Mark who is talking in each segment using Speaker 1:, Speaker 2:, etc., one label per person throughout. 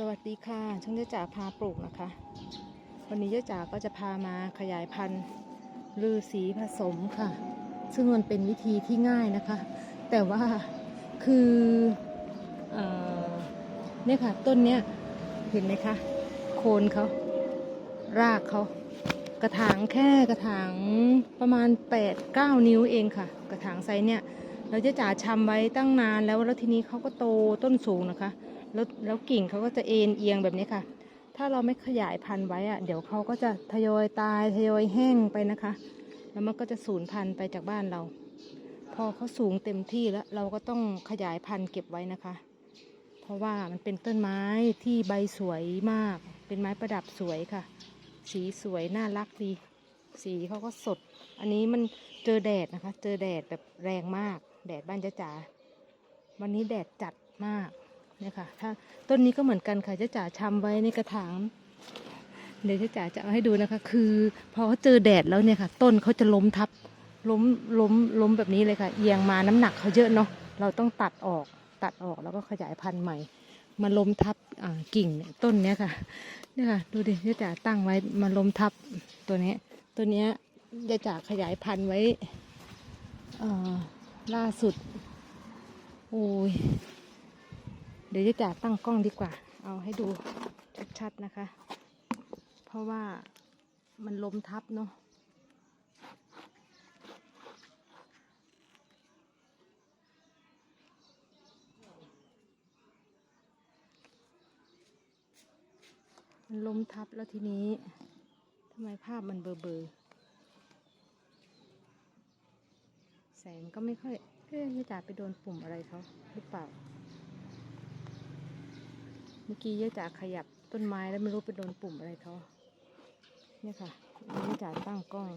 Speaker 1: สวัสดีค่ะ ช่างเจ๊จ๋าพาปลูกนะคะ วันนี้เจ๊จ๋าก็จะพามาขยายพันธุ์ลือสีผสมค่ะ ซึ่งมันเป็นวิธีที่ง่ายนะคะ แต่ว่าคือเอเนี่ยค่ะ ต้นเนี้ยเห็นไหมคะ โคนเขารากเขากระถางแค่กระถางประมาณ 8-9 นิ้วเองค่ะ กระถางไซส์เนี่ยเราจะจ๋าชำไว้ตั้งนานแล้วแล้วทีนี้เขาก็โตต้นสูงนะคะ แล้วแล้วกิ่งเขาก็จะเอ็นเอียงแบบนี้ค่ะ ถ้าเราไม่ขยายพันธุ์ไว้อะเดี๋ยวเขาก็จะทยอยตายทยอยแห้งไปนะคะ แล้วมันก็จะสูญพันธุ์ไปจากบ้านเรา พอเขาสูงเต็มที่แล้วเราก็ต้องขยายพันธุ์เก็บไว้นะคะ เพราะว่ามันเป็นต้นไม้ที่ใบสวยมาก เป็นไม้ประดับสวยค่ะ สีสวยน่ารักดีสีเขาก็สด อันนี้มันเจอแดดนะคะ เจอแดดแบบแรงมาก แดดบ้านจ้าจ๋า วันนี้แดดจัดมาก เนี่ยค่ะ ถ้าต้นนี้ก็เหมือนกันค่ะจ้าจ๋าชำไว้ในกระถาง เดี๋ยวจ้าจ๋าจะเอาให้ดูนะคะ คือพอเขาเจอแดดแล้วเนี่ยค่ะ ต้นเขาจะล้มทับ ล้มล้มล้มแบบนี้เลยค่ะ เอียงมาน้ำหนักเขาเยอะเนาะ เราต้องตัดออก ตัดออกแล้วก็ขยายพันธุ์ใหม่ มาล้มทับกิ่งเนี่ยต้นเนี้ยค่ะ เนี่ยค่ะ ดูดิยายจ๋าตั้งไว้มาล้มทับตัวนี้ ตัวเนี้ยยายจ๋าขยายพันธุ์ไว้อ่อล่าสุด โอ้ย เดี๋ยวยายจ๋าตั้งกล้องดีกว่า เอาให้ดูชัดๆนะคะ เพราะว่ามันล้มทับเนาะมันล้มทับแล้วทีนี้ทำไมภาพมันเบลอเบอๆแสงก็ไม่ค่อย เอ๊ะยายจ๋าไปโดนปุ่มอะไรเขาหรือเปล่า เมื่อกี้ยายจ๋าขยับต้นไม้แล้วไม่รู้ไปโดนปุ่มอะไรเขาเนี่ยค่ะยายจ๋าตั้งกล้อง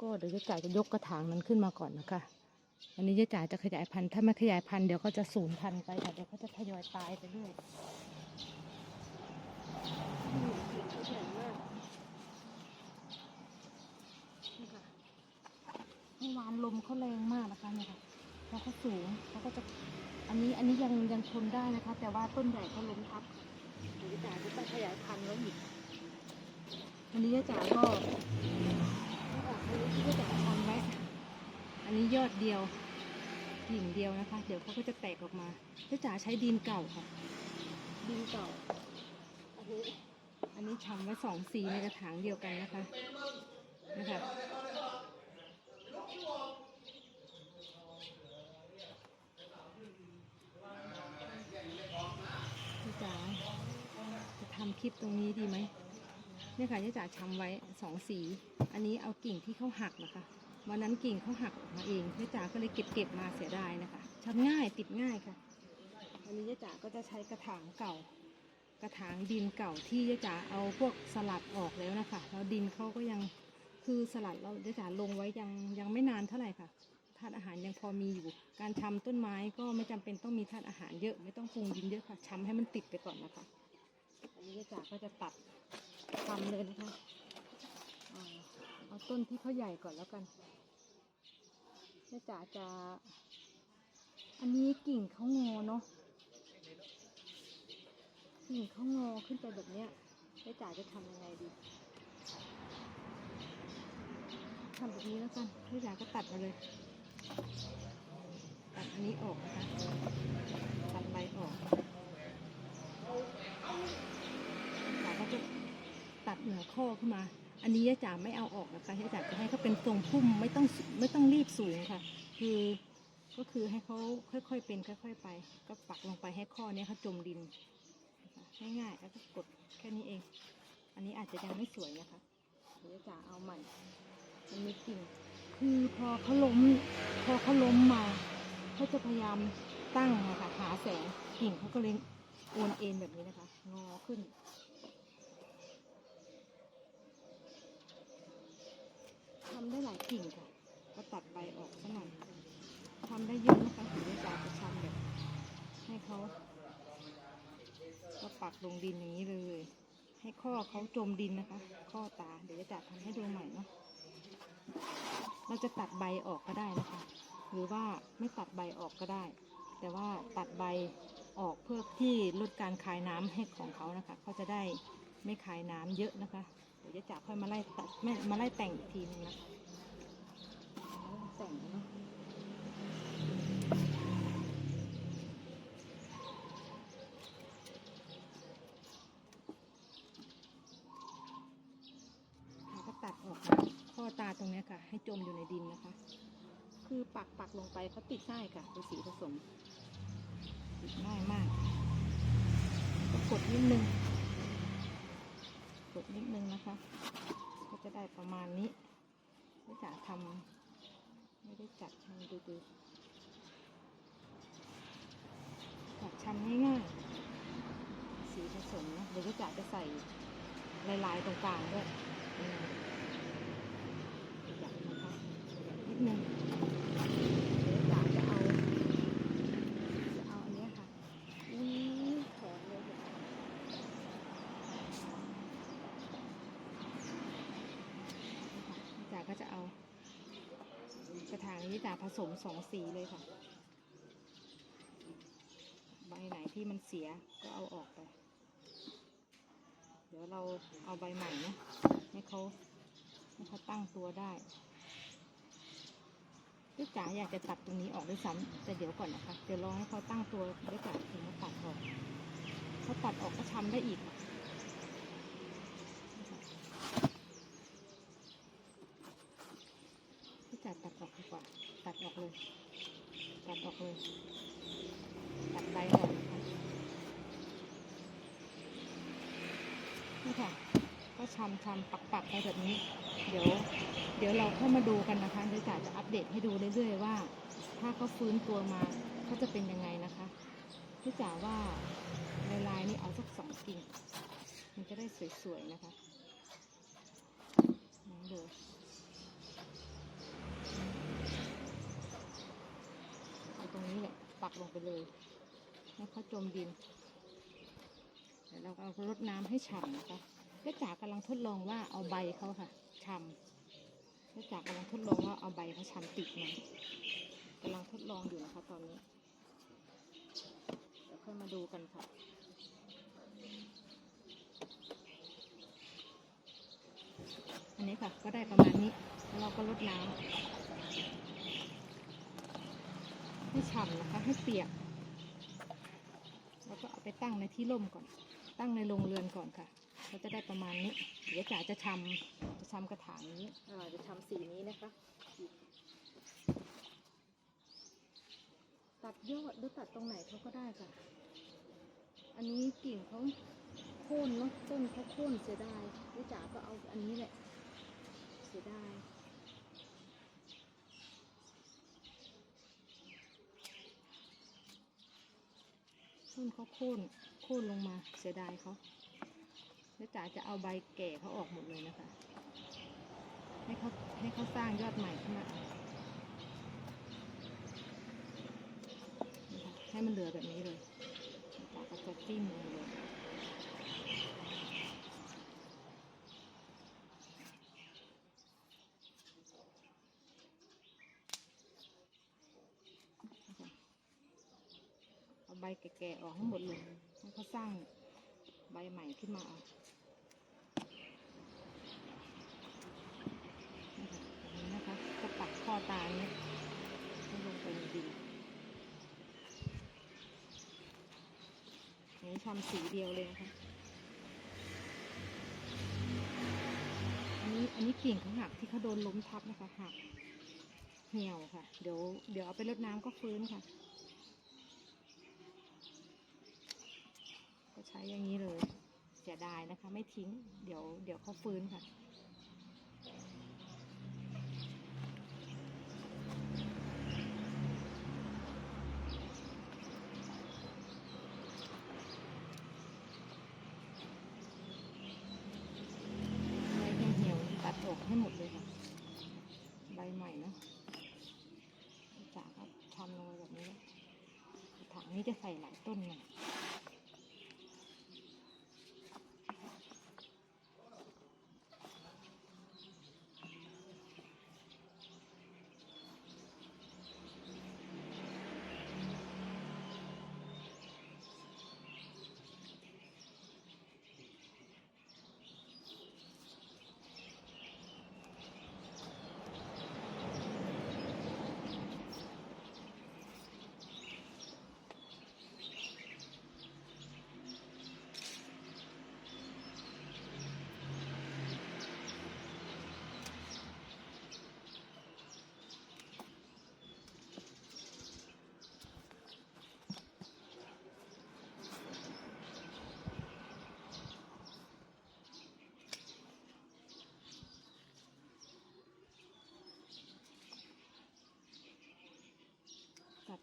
Speaker 1: ก็เดี๋ยวยายจ๋าจะยกกระถางนั้นขึ้นมาก่อนนะคะ อันนี้ยายจ๋าจะขยายพันธุ์ ถ้าไม่ขยายพันธุ์เดี๋ยวเขาจะสูญพันธุ์ไปค่ะ เดี๋ยวเขาจะทยอยตายไปเรื่อยนี่กิ่งเขาใหญ่มากนี่ค่ะเมื่อวานลมเขาแรงมากนะคะเนี่ยค่ะพอเขาสูงเขาก็จะ อันนี้อันนี้ยังยังทนได้นะคะ แต่ว่าต้นใหญ่เขาล้มทับเดี๋ยวยายจ๋าจะต้องขยายพันธุ์ไว้อีกอันนี้ยายจ๋าก็ไม่ออกไม่รู้ที่ยายจ๋าทำไว้อันนี้ยอดเดียวกิ่งเดียวนะคะ เดี๋ยวเขาก็จะแตกออกมาจ้าจ๋าใช้ดินเก่าค่ะ ดินเก่า อันนี้อันนี้ชำไว้สองสีในกระถางเดียวกันนะคะนะคะ จ้าจะทำคลิปตรงนี้ดีไหมเนี่ยค่ะจ้าจ๋าชำไว้สองสี อันนี้เอากิ่งที่เขาหักนะคะวันนั้นกิ่งเขาหักออกมาเองยายจ๋าก็เลยเก็บเก็บมาเสียดายนะคะทำง่ายติดง่ายค่ะอันนี้ยายจ๋าก็จะใช้กระถางเก่า กระถางดินเก่าที่ยายจ๋าเอาพวกสลัดออกแล้วนะคะแล้วดินเขาก็ยังคือสลัดเรายายจ๋าลงไว้ยังยังไม่นานเท่าไหร่ค่ะาตุอาหารยังพอมีอยู่ การทำต้นไม้ก็ไม่จำเป็นต้องมีธาตุอาหารเยอะไม่ต้องปรุงดินเยอะค่ะช้ำให้มันติดไปก่อนนะคะ อันนี้าจ๋าก็จะตัดทำเลยนะคะเอาเอาต้นที่เขาใหญ่ก่อนแล้วกันแม่จ๋าจะ อันนี้กิ่งเขางอเนาะกิ่งเขางอขึ้นไปแบบเนี้ยแม่จ๋าจะทำยังไงดีทำแบบนี้แล้วกันแม่จ๋าก็ตัดมาเลย ตัดอันนี้ออกนะคะตัดใบออกจ๋าก็จะตัดเหนือข้อขึ้นมา อันนี้ยาจ๋าไม่เอาออกนะคะยาจ๋าจะให้เขาเป็นทรงพุ่มไม่ต้องไม่ต้องรีบสูงค่ะ คือก็คือให้เขาค่อยๆเป็นค่อย ๆ ไป ก็ปักลงไปให้ข้อเนี้ยเขาจมดินง่ายๆแล้วก็กดแค่นี้เอง อันนี้อาจจะยังไม่สวยนะคะเดี๋ยวย่าจ๋าเอาใหม่มันมีกิ่ง คือพอเขาล้มพอเขาล้มมาเขาจะพยายามตั้งนะคะหาแสงกิ่งเขาก็เลยโอนเอ็นแบบนี้นะคะ งอขึ้นทำได้หลายกิ่งค่ะก็ตัดใบออกสักหน่อยทำได้เยอะนะคะถึงได้จากจะทำแบบให้เขาก็ปักลงดินอย่างนี้เลย ให้ข้อเขาจมดินนะคะ ข้อตาเดี๋ยวจะจัดทำให้ดูใหม่เนาะ เราจะตัดใบออกก็ได้นะคะ หรือว่าไม่ตัดใบออกก็ได้ แต่ว่าตัดใบออกเพื่อที่ลดการคายน้ำให้ของเขานะคะเขาจะได้ไม่คายน้ำเยอะนะคะเดี๋ยวจะจับค่อยมาไล่ตัดไม่มาไล่แต่งอีกทีนึงนะคะแต่งนะ เนี้ยค่ะ ให้จมอยู่ในดินนะคะ คือปักปักลงไปเขาติดง่ายค่ะเป็นสีผสมติดง่ายมากกดนิดนึงกดนิดนึงนะคะ ก็จะได้ประมาณนี้ไม่จะทำไม่ได้จัดให้ดูดูจัดชำง่ายๆสีผสมนะเดี๋ยวก็จะจะใส่ลายๆตรงกลางด้วยอืมประหยัดนะคะประ หนิดนึงเดี๋ยวจ๋าจะเอาจะเอาอันเนี้ยค่ะอุ้ยแข็งเลยเห็นไหมจ๋าก็จะเอากระถางนี้จ๋าผสมสองสีเลยค่ะใบไหนที่มันเสียก็เอาออกไป เดี๋ยวเราเอาใบใหม่นะให้เขาให้เขาตั้งตัวได้ ด้วยจ๋าอยากจะตัดตรงนี้ออกด้วยซ้ำแต่เดี๋ยวก่อนนะคะ เดี๋ยวรอให้เขาตั้งตัวด้วยจ๋าถึงมาตัดออกเขาตัดออกก็ช้ำได้อีกด้วยจ๋าตัดออกดีกว่า ตัดออกเลย ตัดออกเลย ตัดใบออกนะคะนี่ค่ะ ก็ ชำชำปักปักไปแบบนี้ เดี๋ยว เดี๋ยวเราเข้ามาดูกันนะคะเดี๋ยวจ๋าจะอัปเดตให้ดูเรื่อยๆว่า ถ้าเขาฟื้นตัวมาเขาจะเป็นยังไงนะคะพี่จ๋าว่าลายลายนี่เอาสักสองกิ่งมันจะได้สวยๆนะคะนี่ดูเอาตรงนี้แหละปักลงไปเลยให้เขาจมดินเดี๋ยวเราก็เอารดน้ำให้ฉ่ำนะคะ แม่จ๋ากำลังทดลองว่าเอาใบเขาค่ะฉ่ำแม่จ๋ากำลังทดลองว่าเอาใบเขาฉ่ำติดไหมกำลังทดลองอยู่นะคะตอนนี้เดี๋ยวค่อยมาดูกันค่ะอันนี้ค่ะก็ได้ประมาณนี้แล้วเราก็ลดน้ำให้ฉ่ำนะคะให้เปียก แล้วก็เอาไปตั้งในที่ร่มก่อน ตั้งในโรงเรือนก่อนค่ะเราจะได้ประมาณนี้ เดี๋ยวจ๋าจะชำจะชำกระถางนี้อ่อจะชำสีนี้นะคะ ตัดยอดหรือตัดตรงไหนเขาก็ได้ค่ะ อันนี้กิ่งเขาโค่นเนาะต้นเขาโค่นเสียดายเดี๋ยวจ๋าก็เอาอันนี้แหละ เสียดายต้นเขาโค่น ค่นลงมาเสียดายเขาแล้วจ๋าจะเอาใบแก่เขาออกหมดเลยนะคะ ให้เขาให้เขาสร้างยอดใหม่ขึ้นมาให้มันเหลือแบบนี้เลยจ๋าก็จะจิ้มเลยใบแก่ๆออกให้หมดเลย ให้เขาสร้างใบใหม่ขึ้นมาเอานี่ะนี้นะคะก็ปักข้อตาเนี้ยให้ลงไปในดินนี้ทำสีเดียวเลยนะคะ อันนี้อันนี้กิ่งเขาหักที่เขาโดนล้มทับนะคะหักเหี่ยวค่ะ เดี๋ยวเดี๋ยวเอาไปรดน้ำก็ฟื้นค่ะ ก็ ใช้อย่างนี้เลยเสียดายนะคะ ไม่ทิ้ง เดี๋ยวเดี๋ยวเขาฟื้นค่ะใบเหี่ยวตัดออกให้หมดเลยค่ะใบใหม่นะจ๋าก็ทำลงไปแบบนี้ ถังนี้จะใส่หลายต้นหน่อย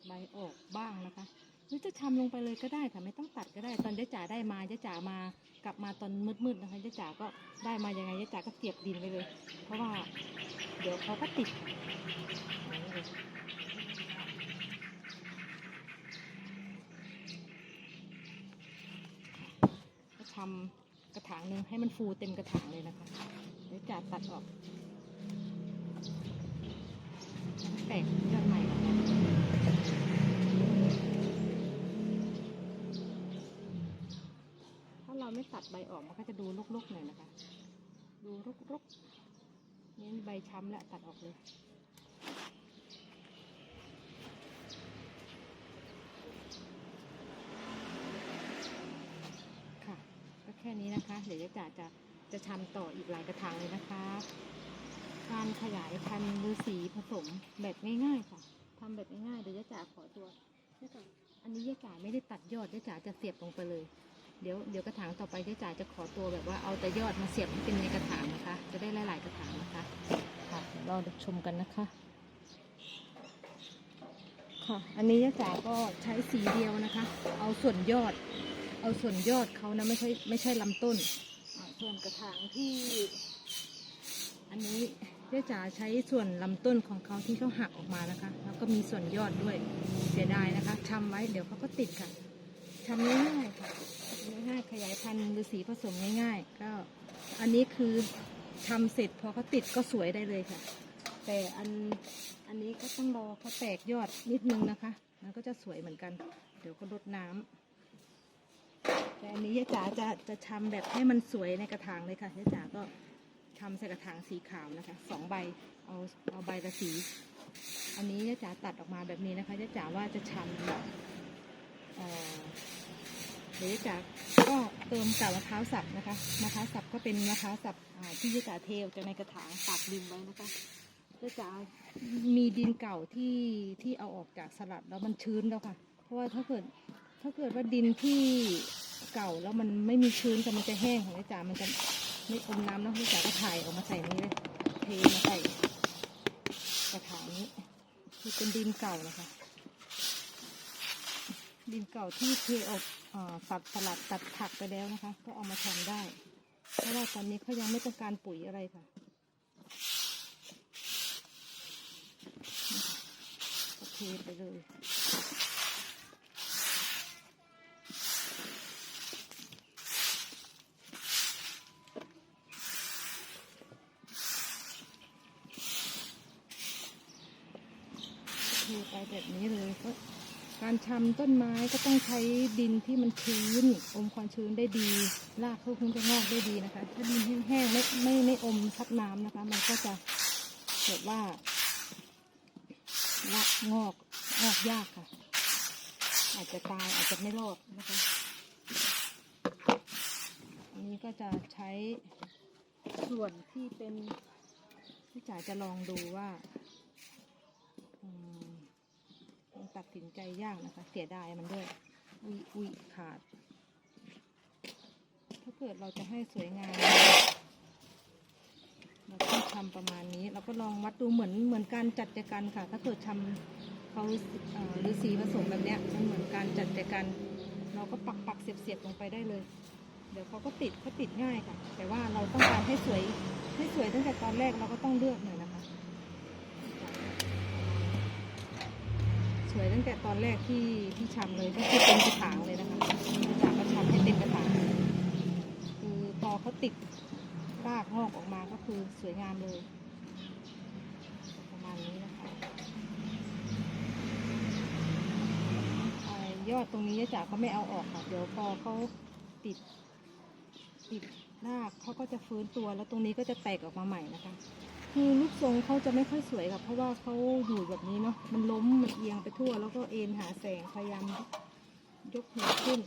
Speaker 1: ใบออกบ้างนะคะ หรือจะชำลงไปเลยก็ได้ค่ะไม่ต้องตัดก็ได้ ตอนยะจ๋าได้มายะจ๋ามากลับมาตอนมืดๆนะคะยะจ๋าก็ได้มายังไงยะจ๋าก็เสียบดินไปเลย เพราะว่าเดี๋ยวเขาก็ติดก็ทำกระถางหนึ่งให้มันฟูเต็มกระถางเลยนะคะเดี๋ยวจ๋าตัดออกแตกยอดใหม่ เราไม่ตัดใบออกมันก็จะดูรกๆหน่อยนะคะ ดูรกๆนี่ใบช้ำแล้วตัดออกเลยค่ะก็แค่นี้นะคะ เดี๋ยวจะจะจะจะทำต่ออีกหลายกระถางเลยนะคะ การขยายพันธุ์ฤาษีผสมแบบง่ายๆค่ะทำแบบง่ายๆเดี๋ยวยะจ๋าขอตัวยะจ๋าอันนี้ยะจ๋าไม่ได้ตัดยอดยะจ๋าจะเสียบลงไปเลย เดี๋ยวเดี๋ยวกระถางต่อไปยะจ๋าจะขอตัวแบบว่าเอาแต่ยอดมาเสียบให้เป็นในกระถางนะคะ จะได้หลายๆกระถางนะคะค่ะเดี๋ยวราชมกันนะคะ ค่ะ อันนี้ยะจ๋าก็ใช้สีเดียวนะคะ เอาส่วนยอด เอาส่วนยอดเขานะไม่ใช่ไม่ใช่ลำต้นส่วนกระถางที่ อันนี้เจ๊จ๋าใช้ส่วนลำต้นของเขาที่เขาหักออกมานะคะ แล้วก็มีส่วนยอดด้วยเสียดายนะคะชำไว้เดี๋ยวเขาก็ติดค่ะชำง่ายๆค่ะ ง่ายๆขยายพันธุ์ฤาษีผสมง่ายๆ ก็อันนี้คือทำเสร็จพอเขาติดก็สวยได้เลยค่ะ แต่อันอันนี้ก็ต้องรอเขาแตกยอดนิดนึงนะคะ มันก็จะสวยเหมือนกัน เดี๋ยวก็รดน้ำแต่อันนี้ยายจ๋าจะจะทำแบบให้มันสวยในกระถางเลยค่ะยายจ๋าก็ทำใส่กระถางสีขาวนะคะสองใบเอาเอาใบละสี อันนี้ยายจ๋าตัดออกมาแบบนี้นะคะยายจ๋าว่าจะชำ แบบเอ่อเดี๋ยวยายจ๋าก็เติมกับมะพร้าวสับนะคะมะพร้าวสับก็เป็นมะพร้าวสับที่ยายจ๋าเทอจากในกระถางตักดินไว้นะคะยายจ๋ามีดินเก่าที่ที่เอาออกจากสลัดแล้วมันชื้นแล้วค่ะ เพราะว่าถ้าเกิดถ้าเกิดว่าดินที่เก่าแล้วมันไม่มีชื้นแต่มันจะแห้งของไอ้จ๋ามันจะไม่อมน้ำเนาะไอจ๋าก็ถ่ายออกมาใส่นี้เลยเทมาใส่กระถางนี้คือเป็นดินเก่านะคะ ดินเก่าที่เทออกเอ่อตัดสลัดตัดผักไปแล้วนะคะ ก็เอามาทำได้ เพราะว่าตอนนี้เขายังไม่ต้องการปุ๋ยอะไรค่ะเทไปเลย เทไปแบบนี้เลยก็ การชำต้นไม้ก็ต้องใช้ดินที่มันชื้น อมความชื้นได้ดี รากเขาคงจะงอกได้ดีนะคะ ถ้าดินแห้งๆไม่ไม่ไม่อมซับน้ำนะคะ มันก็จะแบบว่ารากงอกงอกยากค่ะ อาจจะตายอาจจะไม่รอดนะคะ อันนี้ก็จะใช้ส่วนที่เป็นพี่จ๋าจะลองดูว่า อืมมัน ตัดสินใจยากนะคะ เสียดายมันด้วยอุยอุยขาด ถ้าเกิดเราจะให้สวยงามเราต้องทำประมาณนี้ เราก็ลองวัดดูเหมือนเหมือนการจัดแจกันค่ะ ถ้าเกิดทำเขาหรือสีผสมแบบเนี้ยมันเหมือนการจัดแจกัน เราก็ปักปักเสียบเสียบลงไปได้เลย เดี๋ยวเขาก็ติดเขาติดง่ายค่ะ แต่ว่าเราต้องการให้สวยให้สวยตั้งแต่ตอนแรกเราก็ต้องเลือกหน่อยนะคะ ส วยตั้งแต่ตอนแรกที่ที่ชำเลยก็คือเป็นกระถางเลยนะคะจากก็ชำให้เต็มกระถางคือพอเขาติดรากงอกออกมาก็คือสวยงามเลย ประมาณนี้นะคะยอดตรงนี้ยะจ๋าก็ไม่เอาออกค่ะ เดี๋ยวพอเขาติดติดรากเขาก็จะฟื้นตัวแล้วตรงนี้ก็จะแตกออกมาใหม่นะคะ คือรูปทรงเขาจะไม่ค่อยสวยค่ะเพราะว่าเขาอยู่แบบนี้เนาะมันล้มมันเอียงไปทั่ว แล้วก็เอ็นหาแสงพยายามยกหัวขึ้น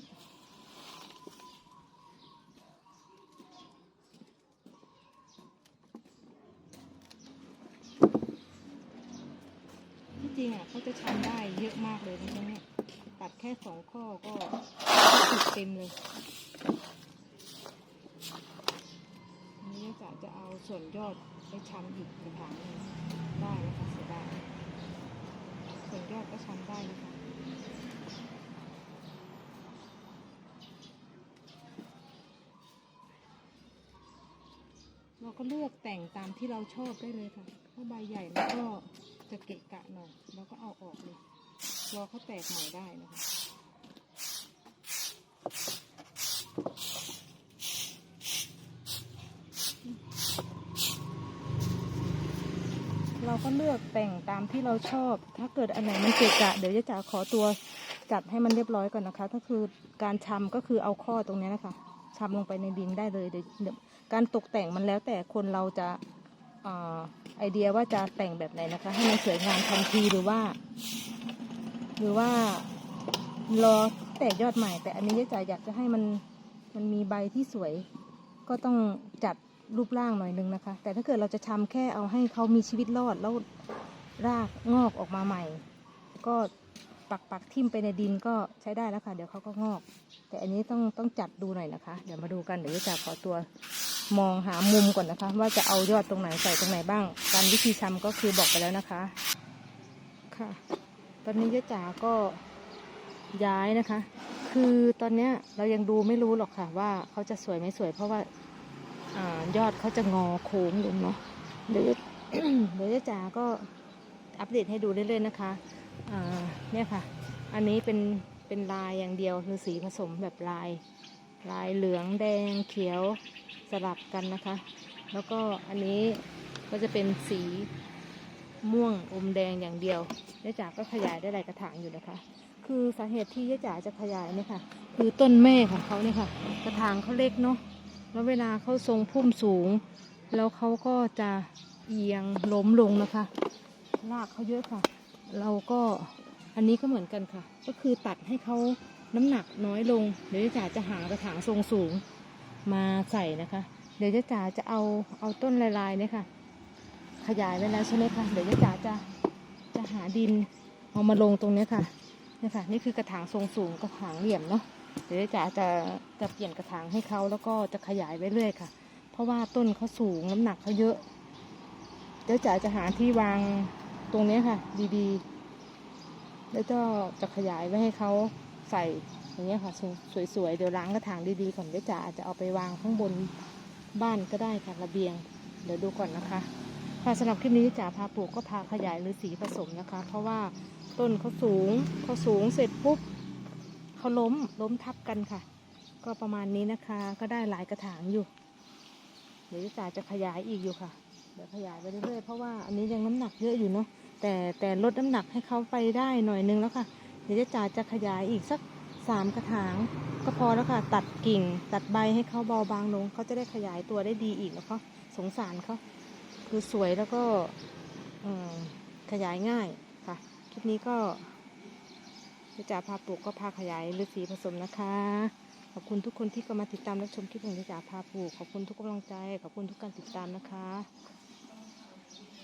Speaker 1: ที่จริงอะเขาจะทำได้เยอะมากเลยนะเนี่ยตัดแค่สองข้อก็ติดเต็มเลยนนี้จะจะเอาส่วนยอด ไปช้ำอีกกระถางนึงได้นะคะเสียดายส่วนยอดก็ช้ำได้นะคะเราก็เลือกแต่งตามที่เราชอบได้เลยค่ะ ถ้าใบใหญ่แล้วก็จะเกะกะหน่อยแล้วก็เอาออกเลยรอเขาแตกใหม่ได้นะคะ เลือกแต่งตามที่เราชอบ ถ้าเกิดอันไหนมันเกะกะเดี๋ยวจะจ๋าขอตัวจัดให้มันเรียบร้อยก่อนนะคะ ก็คือการชำก็คือเอาข้อตรงนี้นะคะชำลงไปในดินได้เลยเดี๋ยวการตกแต่งมันแล้วแต่คนเราจะอไอเดียว่าจะแต่งแบบไหนนะคะ ให้มันสวยงามทันทีหรือว่า หรือว่ารอแตกยอดใหม่ แต่อันนี้ยายจ๋าอยากจะให้มันมันมีใบที่สวย ก็ต้องจัด รูปร่างหน่อยนึงนะคะ แต่ถ้าเกิดเราจะชำแค่เอาให้เขามีชีวิตรอดแล้วรากงอกออกมาใหม่ ก็ปักปักทิ่มไปในดินก็ใช้ได้แล้วค่ะ เดี๋ยวเขาก็งอก แต่อันนี้ต้องต้องจัดดูหน่อยนะคะ เดี๋ยวมาดูกันเดี๋ยวจะขอตัวมองหามุมก่อนนะคะ ว่าจะเอายอดตรงไหนใส่ตรงไหนบ้าง การวิธีชำก็คือบอกไปแล้วนะคะ ค่ะ ตอนนี้ยะจ๋าก็ย้ายนะคะ คือตอนเนี้ยเรายังดูไม่รู้หรอกค่ะว่าเขาจะสวยไม่สวยเพราะว่า อยอดเขาจะงอโค้งลงเนาะเดี๋ยวเดี๋ยวยะจ๋าก็อัปเดตให้ดูเรื่อยๆนะคะเนี่ยค่ะ อันนี้เป็นเป็นลายอย่างเดียวคือสีผสมแบบลาย ลายเหลืองแดงเขียวสลับกันนะคะ แล้วก็อันนี้ก็จะเป็นสีม่วงอมแดงอย่างเดียวยะจ๋าก็ขยายได้หลายกระถางอยู่นะคะ คือสาเหตุที่ยะจ๋าจะขยายเนี่ยค่ะ คือต้นแม่ของเขาเนี่ยค่ะ กระถางเขาเล็กเนาะ แล้วเวลาเขาทรงพุ่มสูง แล้วเขาก็จะเอียงล้มลงนะคะรากเขาเยอะค่ะ เราก็อันนี้ก็เหมือนกันค่ะ ก็คือตัดให้เขาน้ำหนักน้อยลง เดี๋ยวจ๋าจะหากระถางทรงสูงมาใส่นะคะ เดี๋ยวจ๋าจะเอาเอาต้นลายๆเนี่ยค่ะ ขยายไว้แล้วใช่ไหมคะเดี๋ยวจ๋าจะจะหาดินเอามาลงตรงนี้ค่ะนี่ค่ะ นี่คือกระถางทรงสูงกระถางเหลี่ยมเนาะ เดี๋ยวจ๋าจะจะเปลี่ยนกระถางให้เขาแล้วก็จะขยายไปเรื่อยค่ะ เพราะว่าต้นเขาสูงน้ำหนักเขาเยอะเดี๋ยวจ๋าจะหาที่วางตรงนี้ค่ะ ดีๆ แล้วก็จะขยายไว้ให้เขาใส่อย่างเงี้ยค่ะสวยๆเดี๋ยวล้างกระถางดีๆก่อนเดี๋ยวจ๋าอาจจะเอาไปวางข้างบนบ้านก็ได้ค่ะระเบียง เดี๋ยวดูก่อนนะคะค่ะสำหรับคลิปนี้จ๋าพาปลูกก็พาขยายหรือสีผสมนะคะ เพราะว่าต้นเขาสูงเขาสูงเสร็จปุ๊บ เขาล้มล้มทับกันค่ะ ก็ประมาณนี้นะคะ ก็ได้หลายกระถางอยู่เดี๋ยวจ่าจะขยายอีกอยู่ค่ะเดี๋ยวขยายไปเรื่อยๆเพราะว่าอันนี้ยังน้ำหนักเยอะอยู่เนาะแต่แต่ลดน้ำหนักให้เขาไปได้หน่อยนึงแล้วค่ะ เดี๋ยวจ่าจะขยายอีกสักสามกระถาง ก็พอแล้วค่ะ ตัดกิ่ง ตัดใบให้เขาเบาบางลงเขาจะได้ขยายตัวได้ดีอีกแล้วก็สงสารเขาคือสวยแล้วก็ขยายง่ายค่ะคลิปนี้ก็ จะจ่าพาปลูกก็พาขยายฤาษีผสมนะคะ ขอบคุณทุกคนที่เข้ามาติดตามรับชมคลิปของจ่าพาปลูก ขอบคุณทุกกำลังใจ ขอบคุณทุกการติดตามนะคะ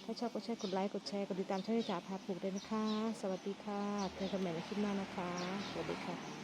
Speaker 1: ถ้าชอบก็แชร์กดไลค์ กดแชร์ กดติดตามช่องจ่าพาปลูกด้วยนะคะ สวัสดีค่ะเจอกันใหม่ในคลิปหน้านะคะ สวัสดีค่ะ